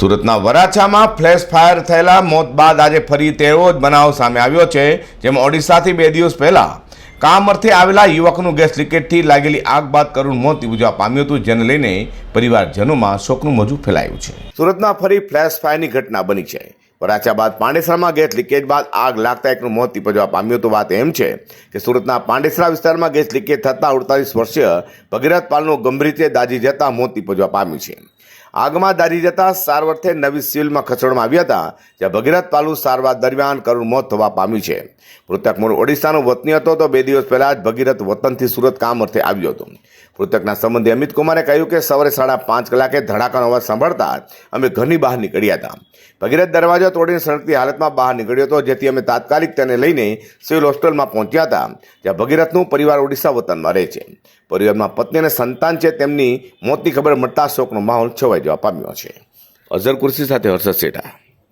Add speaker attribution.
Speaker 1: સુરતના વરાછામાં flash fire થયેલા મોત બાદ આજે ફરી તેવો જ બનાવ સામે આવ્યો છે, જેમાં ઓડિશાથી બે દિવસ પહેલા કામ અર્થે આવેલા યુવકનું ગેસ લીકેજથી લાગેલી આગ બાદ કરુણ મોત નિપજવા પામ્યું હતું, જેને લઈને પરિવારજનોમાં શોકનું મોજું ફેલાયું છે. સુરતમાં ફરી ફ્લેશ ફાયરની ઘટના બની છે. વરાછા બાદ પાંડેસરામાં ગેસ લીકેજ બાદ આગ લાગતા એકનું મોત નીપજવા પામ્યું હતું. વાત એમ છે કે સુરતના પાંડેસરા વિસ્તારમાં ગેસ લીકેજ થતાં અડતાલીસ વર્ષીય ભગીરથ પાલનું ગંભીર રીતે દાજી જતા મોત નીપજવા પામ્યું છે. આગમાં દાજી જતા સારવારથી નવી સિવિલમાં ખસેડવામાં આવ્યા હતા, જ્યાં ભગીરથ પાલુ સારવાર દરમિયાન કરુણ મોત થવા પામ્યું છે. મૃતક મૂળ ઓડિશાનો વતની હતો તો બે દિવસ પહેલાં જ ભગીરથ વતનથી સુરત કામ અર્થે આવ્યો હતો. મૃતકના સંબંધી અમિત કુમારે કહ્યું કે સવારે સાડા પાંચ કલાકે ધડાકાનો અવાજ સાંભળતા અમે ઘરની બહાર નીકળ્યા હતા. ભગીરથ દરવાજો તોડીને સળગતી હાલતમાં બહાર નીકળ્યો હતો, જેથી અમે તાત્કાલિક તેને લઈને સિવિલ હોસ્પિટલમાં પહોંચ્યા હતા, જ્યાં ભગીરથનું પરિવાર ઓડિશા વતનમાં રહે છે. પરિવારમાં પત્ની અને સંતાન છે તેમની મોતની ખબર મળતા શોકનો માહોલ છવાઈ જવા પામ્યો છે. અઝર કુર્સી સાથે હર્ષદ સેઠા